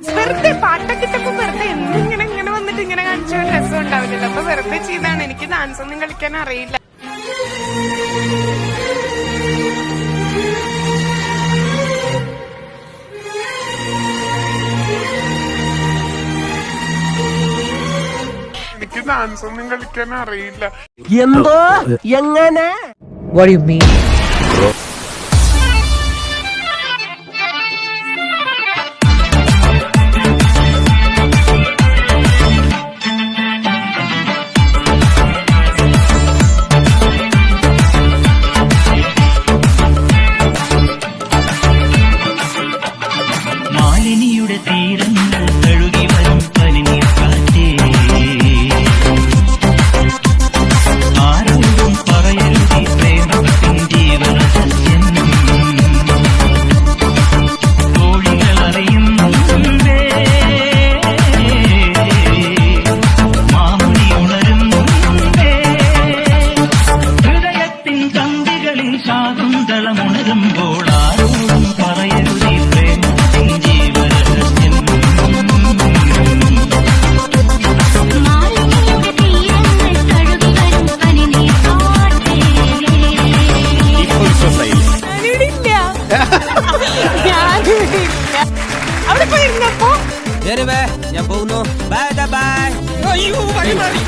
വെറുതെ പാട്ടൊക്കെ ഇട്ടപ്പോ വെറുതെ എന്നും ഇങ്ങനെ ഇങ്ങനെ വന്നിട്ട് ഇങ്ങനെ കാണിച്ച ഒരു രസം ഉണ്ടാവില്ലല്ലോ? അപ്പൊ വെറുതെ ചെയ്താണ്. എനിക്ക് ഡാൻസ് ഒന്നും കളിക്കാൻ അറിയില്ല. എനിക്ക് ഡാൻസ് ഒന്നും കളിക്കാൻ അറിയില്ല. എന്തോ? എങ്ങനെ? തീരങ്ങൾ കഴുകി വരും പനിനീർ കാറ്റേ. ആരോടും പറയരുതീ പ്രേമത്തിൻ ജീവരഹസ്യം കോഴികൾ അറിയുന്നുണ്ടേ മാമുനി ഉണരുന്നുണ്ടേ ഹൃദയത്തിൻ കമ്പികളിൽ ശാകുന്തളമുണരുമ്പോൾ ആരോടും പോയിരുന്നപ്പോ ഞാൻ പോകുന്നു ബൈ ബൈ അയ്യോ വഴി മാറി